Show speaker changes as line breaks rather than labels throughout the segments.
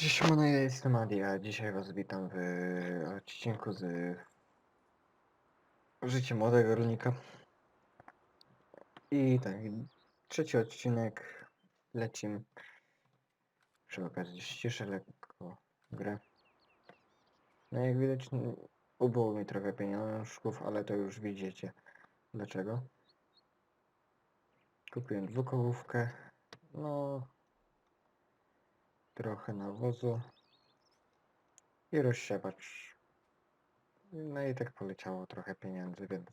Cześć, moje ja jestem Adi, a dzisiaj was witam w odcinku z Życie młodego rolnika. I tak, trzeci odcinek, lecim. Przy okazji ściszę lekko grę. No jak widać, ubyło mi trochę pieniążków, ale to już widzicie dlaczego. Kupiłem dwukołówkę, no trochę nawozu i rozsiewacz. No i tak poleciało trochę pieniędzy, więc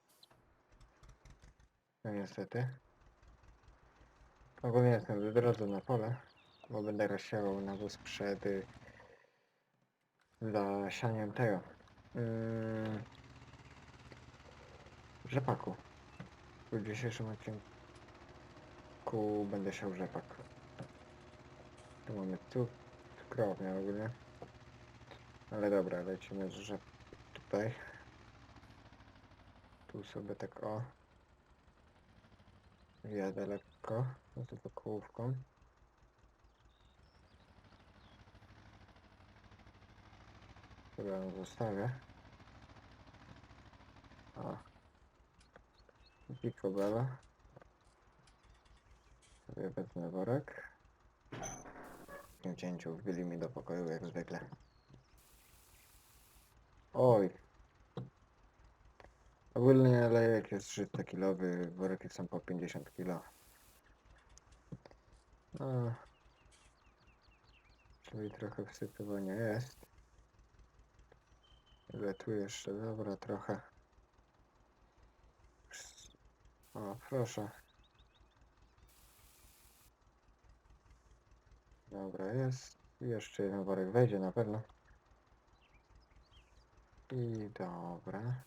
no niestety. Ogólnie jestem w drodze na pole, bo będę rozsiewał nawóz przed y, zasianiem tego yy, rzepaku. W dzisiejszym odcinku będę siał rzepak. Tu mamy tu krownię ogólnie. Ale dobra, lecimy rzep tutaj. Tu sobie tak o. Jadę lekko z wokółówką. Sobie ją zostawię. O. Picobello. Sobie wezmę worek. Tym cięciu wbili mi do pokoju jak zwykle. Oj. Ogólnie lejek jest 300 kilowy, worki są po 50 kilo. No. Czyli trochę wsypywania jest. Ile tu jeszcze? Dobra, trochę. O, proszę. Dobra, jest. Jeszcze jeden worek wejdzie na pewno. I dobra.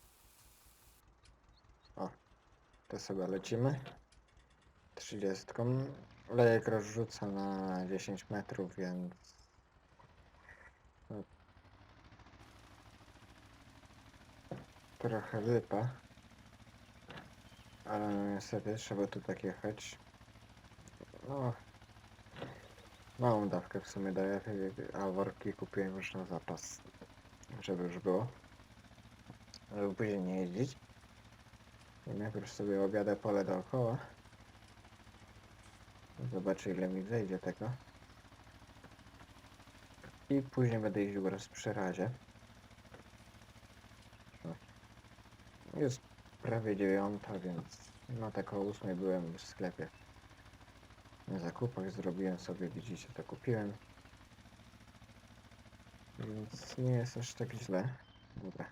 O, to sobie lecimy. 30. Lejek rozrzuca na 10 metrów, więc... Trochę lipa. Ale niestety trzeba tu tak jechać. No, Małą dawkę w sumie daję, a worki kupiłem już na zapas, żeby już było. Żeby później nie jeździć. I najpierw sobie objadę pole dookoła. Zobaczę ile mi zejdzie tego. I później będę jeździł raz przy razie. O. Jest prawie dziewiąta, więc no tak o ósmej byłem w sklepie. Zakupach zrobiłem sobie, widzicie, to kupiłem. Więc nie jest aż tak źle. Dobra.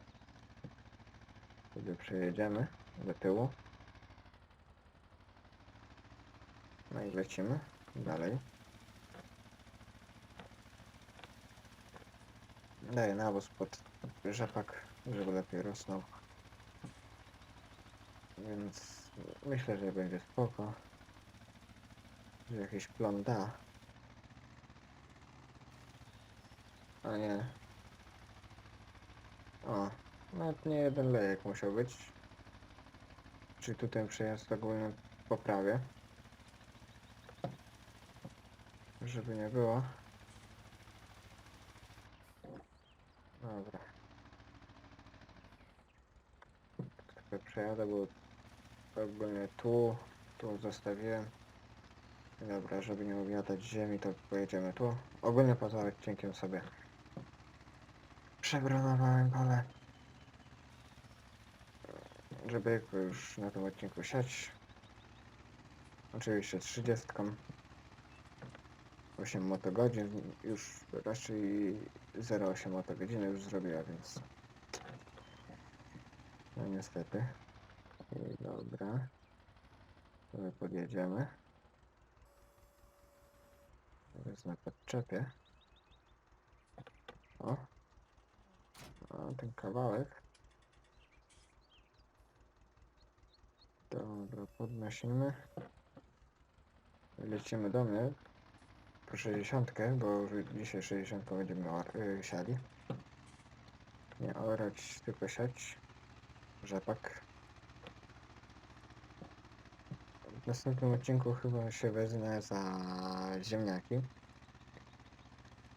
Sobie przejedziemy do tyłu. No i lecimy dalej. Daję nawóz pod rzepak, żeby lepiej rosnął. Więc myślę, że będzie spoko jakiś plon da. A nie. O, nawet nie jeden lejek musiał być. Czyli tutaj przejazd ogólnie poprawię. Żeby nie było. Dobra. Trochę przejadę, bo ogólnie tu, tu zostawiłem. Dobra, żeby nie objadać ziemi, to pojedziemy tu. Ogólnie poza odcinkiem sobie przegronowałem pole. Żeby już na tym odcinku siać. Oczywiście 30. 8 motogodzin, już raczej 0,8 motogodziny już zrobiła, więc no niestety. I dobra. Sobie podjedziemy. Wezmę podczepię. O. O, ten kawałek. Dobra, podnosimy. Lecimy do mnie. Po 60, bo już dzisiaj 60 będziemy or- y, siali. Nie orać, tylko siać. Rzepak. W następnym odcinku chyba się wezmę za ziemniaki.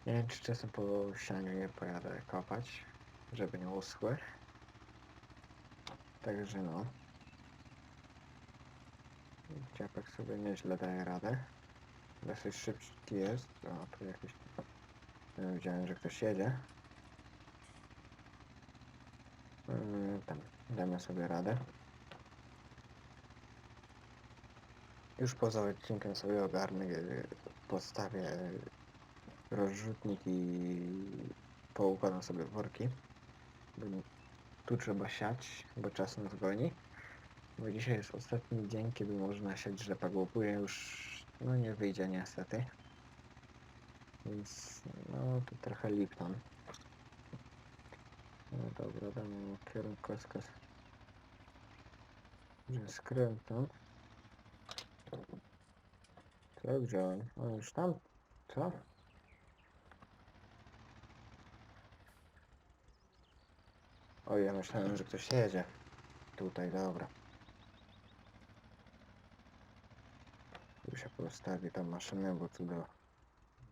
Nie wiem, czy czasem po sianiu nie pojadę kopać, żeby nie uschły. Także no. Ciapek sobie nieźle daje radę. Dosyć szybki jest. O, tu jakiś... Widziałem, że ktoś jedzie. Yy, Tam, damy sobie radę. Już poza odcinkiem sobie ogarnę, postawię rozrzutnik i poukładam sobie worki. Tu trzeba siać, bo czas nas goni. Bo dzisiaj jest ostatni dzień, kiedy można siać rzepak, bo już no nie wyjdzie niestety. Więc no to trochę Lipton. No dobra, damy kierunkowskaz. Że skręcam. Co wziąłem? O już tam? Co? O, ja myślałem, że ktoś jedzie. Tutaj, dobra. Tu się postawi tam maszynę, bo tu do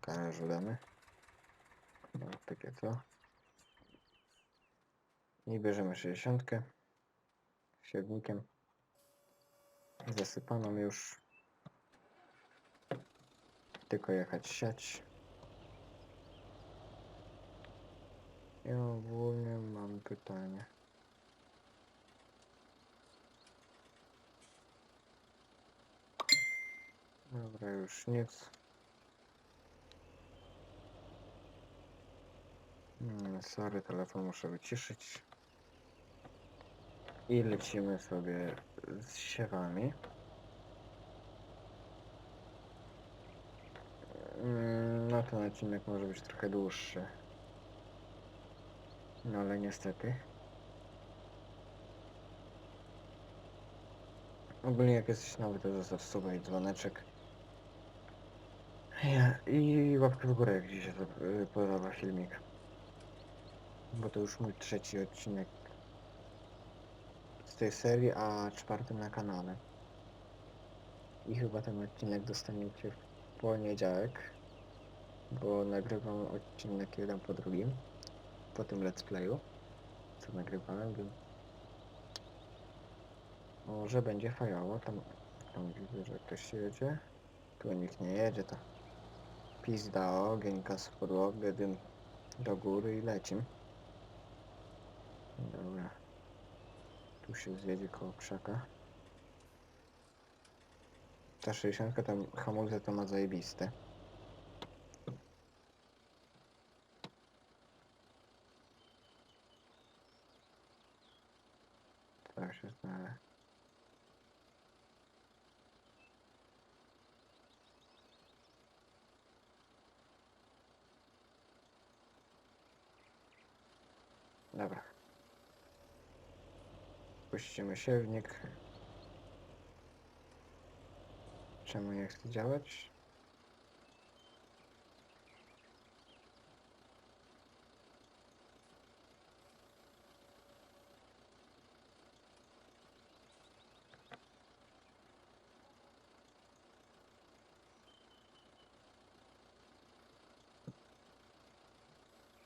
garażu damy. No, takie co? I bierzemy 60 siewnikiem zasypaną już tylko jechać siać i ogólnie mam pytanie dobra już nic Mm, sorry telefon muszę wyciszyć i lecimy sobie z siewami. Mm, No ten odcinek może być trochę dłuższy. No ale niestety. Ogólnie jak jesteś nowy to zostaw suba i dzwoneczek. Ja, I łapkę w górę jak Ci się to, y, podoba filmik. Bo to już mój trzeci odcinek z tej serii, a czwarty na kanale. I chyba ten odcinek dostaniecie w poniedziałek, bo nagrywam odcinek jeden po drugim, po tym let's playu, co nagrywałem, więc może będzie fajało, tam, tam widzę, że ktoś jedzie, tu nikt nie jedzie, to pizda ogień, gaz w podłogę, dym do góry i lecim. Dobra. Tu się zjedzie koło krzaka. Ta 60 tam hamulce to ma zajebiste. Tak się znale. Dobra. Puścimy siewnik. Czemu nie chce działać?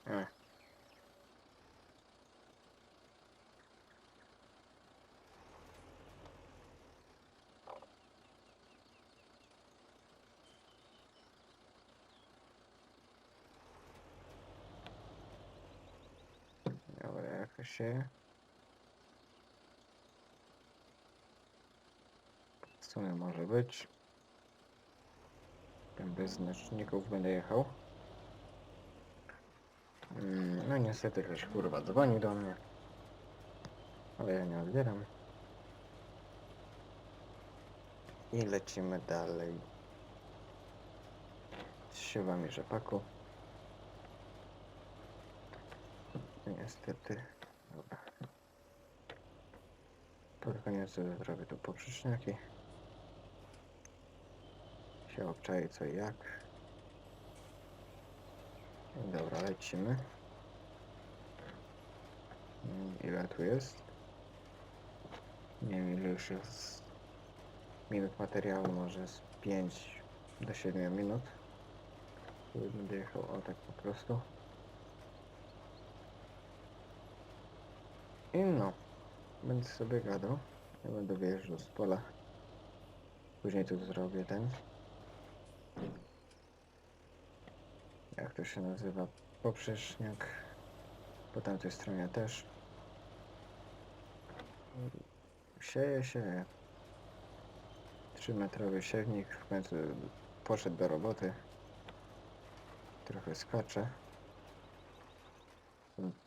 A. Dobra, jakoś się... W sumie może być. Bez znaczników będę jechał. Mm, No niestety ktoś kurwa dzwoni do mnie. Ale ja nie odbieram. I lecimy dalej. Z siewami rzepaku. Niestety. Pod koniec zrobię tu poprzeczniaki. Się obczaję co i jak. Dobra, lecimy. Mm, Ile tu jest? Nie wiem ile już jest minut materiału, może z 5 do 7 minut. Będę jechał o tak po prostu. I no, będę sobie gadał. Ja będę wyjeżdżał z pola. Później tu zrobię ten. Jak to się nazywa? Poprzeczniak. Po tamtej stronie też. Sieje, sieje. Trzymetrowy siewnik w końcu poszedł do roboty. Trochę skacze.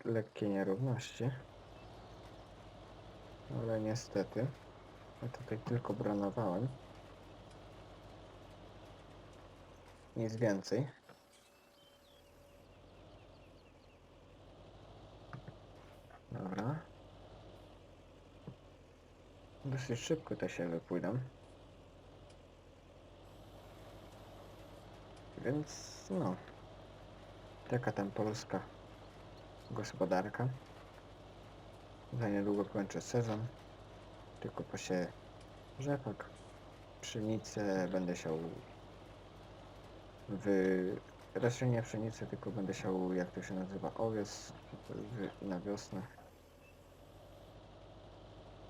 Lekkie nierówności. Ale niestety. Ja tutaj tylko bronowałem. Nic więcej. Dobra. Dosyć szybko te siewy pójdą. Więc no. Taka tam polska gospodarka. Za niedługo kończę sezon. Tylko posieję rzepak, pszenicę, będę siał w... Raczej nie pszenicę, tylko będę siał, jak to się nazywa, owiec w, na wiosnę.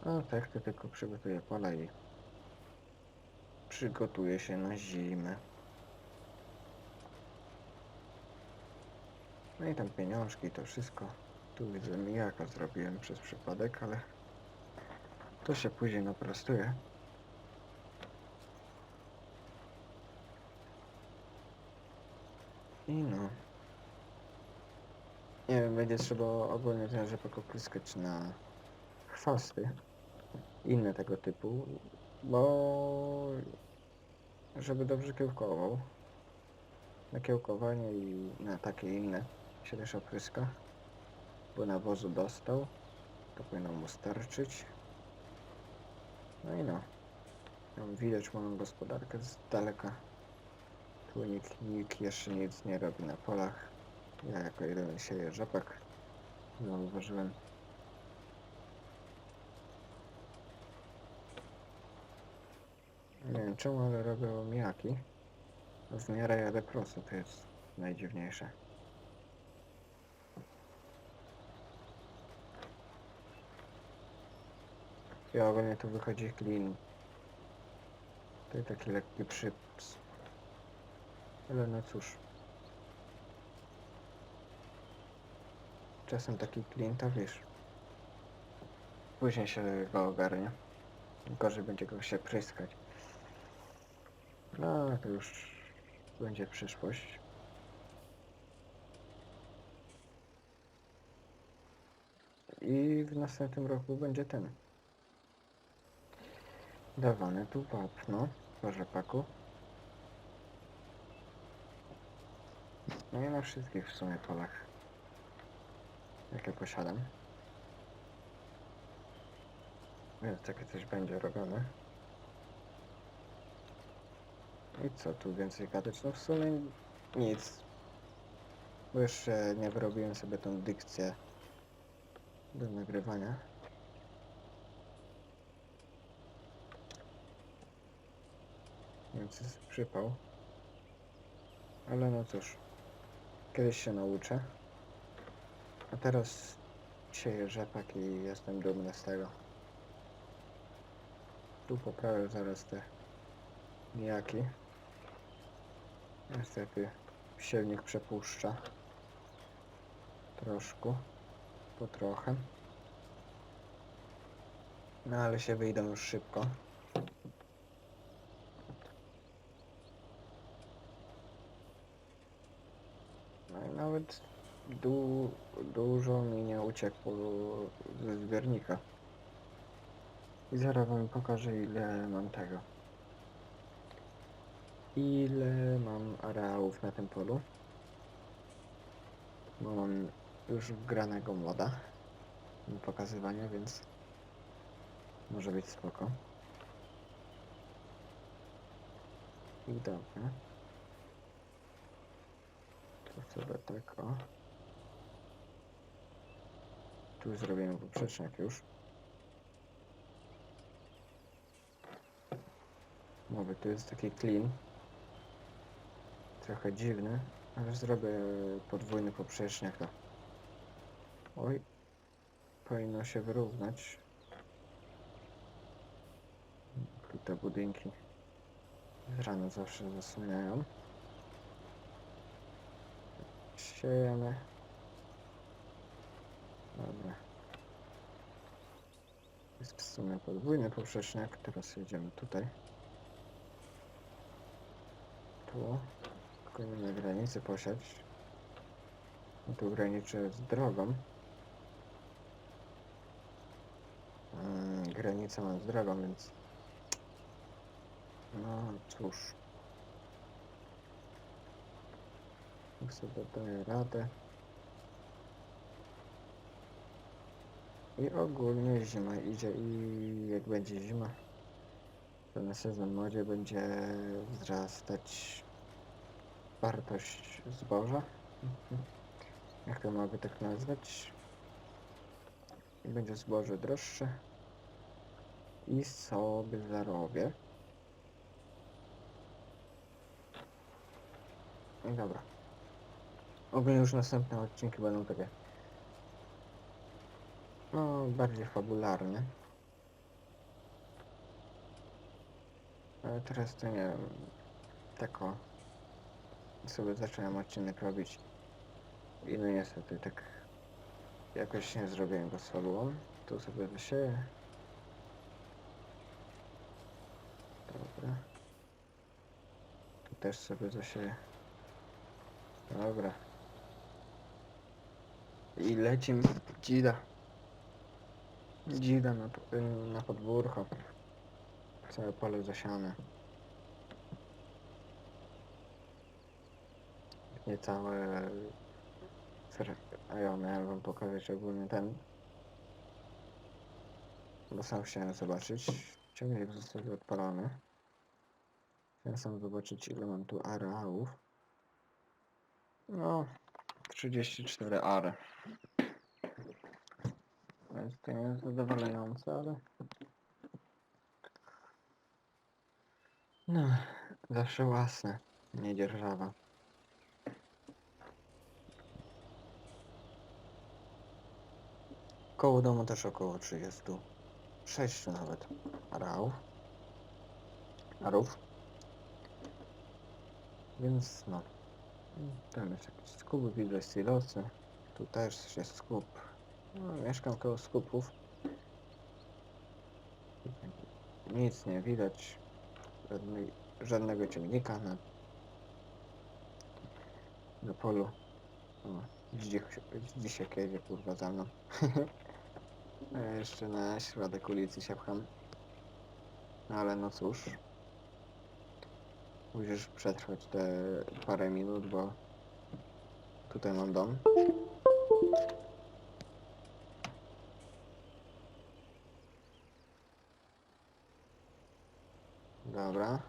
A tak to tylko przygotuję pola i przygotuję się na zimę. No i tam pieniążki, to wszystko. Tu widzę mijaka zrobiłem przez przypadek, ale to się później naprostuje. I no. Nie wiem, będzie trzeba ogólnie ten rzepak opryskać na chwasty. Inne tego typu, bo żeby dobrze kiełkował. Na kiełkowanie i na takie inne się też opryska. Bo nawozu dostał. To powinno mu starczyć. No i no. Tam widać moją gospodarkę z daleka. Tu nikt, nikt jeszcze nic nie robi na polach. Ja jako jedyny sieję rzepak. Zauważyłem. Nie wiem czemu, ale robię omijaki. A w miarę jadę prosto, to jest najdziwniejsze. I ogólnie tu wychodzi clean. To taki lekki przyps. Ale no cóż. Czasem taki clean to wiesz. Później się go ogarnie. Gorzej będzie go się pryskać. No, to już będzie przyszłość. I w następnym roku będzie ten. Dawany tu wapno po rzepaku. No i na wszystkich w sumie polach, jakie posiadam. Więc takie coś będzie robione. I co tu więcej gadać? No w sumie nic. Bo jeszcze nie wyrobiłem sobie tą dykcję do nagrywania. Więc jest przypał. Ale no cóż. Kiedyś się nauczę. A teraz sieję rzepak i jestem dumny z tego. Tu poprawię zaraz te nijaki. Niestety siewnik przepuszcza. Troszkę. Po trochę. No ale się wyjdą już szybko. Nawet du dużo mi nie uciekło ze zbiornika. I zaraz wam pokażę ile mam tego. Ile mam areałów na tym polu. Bo mam już wgranego moda do pokazywania, więc może być spoko. I dobra. Sobie tak o. Tu zrobimy poprzeczniak już. Mówię, tu jest taki clean. Trochę dziwny, Ale zrobię podwójny poprzeczniak. to- Oj. Powinno się wyrównać. Te budynki z rano zawsze zasłaniają. Siejemy. Dobra. Jest w sumie podwójny poprzeczniak. Teraz jedziemy tutaj. Tu. Tylko na granicy posiać. No tu graniczy z drogą. Mm, granicę mam z drogą, więc... No cóż. Jak sobie daję radę. I ogólnie zima idzie i jak będzie zima, to na sezon modzie będzie wzrastać wartość zboża. Jak to mogę tak nazwać? I będzie zboże droższe. I sobie zarobię. I dobra. Ogólnie już następne odcinki będą takie no, bardziej fabularne. Ale teraz to nie wiem, tak o, sobie zacząłem odcinek robić i no niestety tak jakoś nie zrobiłem go fabułą. Tu sobie wysieję. Dobra. Tu też sobie zasieję. Dobra. I lecimy dzida. Dzida na, na podwórko. Całe pole zasiane. Niecałe... A ja miałem wam pokazać ogólnie ten. Bo sam chciałem zobaczyć. Ciągnik został odpalony. Chciałem sam zobaczyć ile mam tu areałów. No, 34 are. Więc to jest zadowalające, ale... No, zawsze własne, nie dzierżawa. Koło domu też około 36 nawet areałów. Arów. Więc no. Tam jest jakiś skup, widać silosy. Tu też jest skup. No, mieszkam koło skupów. Nic nie widać. Żadnej, żadnego ciągnika na, na polu. O, dzik, dzisiek jedzie kurwa za mną. Ja jeszcze na środek ulicy się pcham. No ale no cóż. Musisz przetrwać te parę minut, bo tutaj mam dom. Dobra.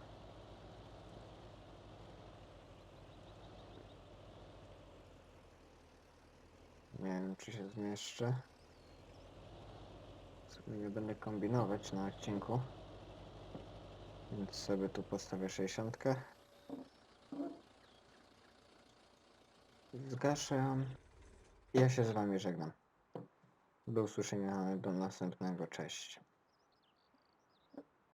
Nie wiem, czy się zmieszczę. Nie będę kombinować na odcinku. Więc sobie tu postawię 60. Zgaszę. Ja się z wami żegnam. Do usłyszenia do następnego. Cześć.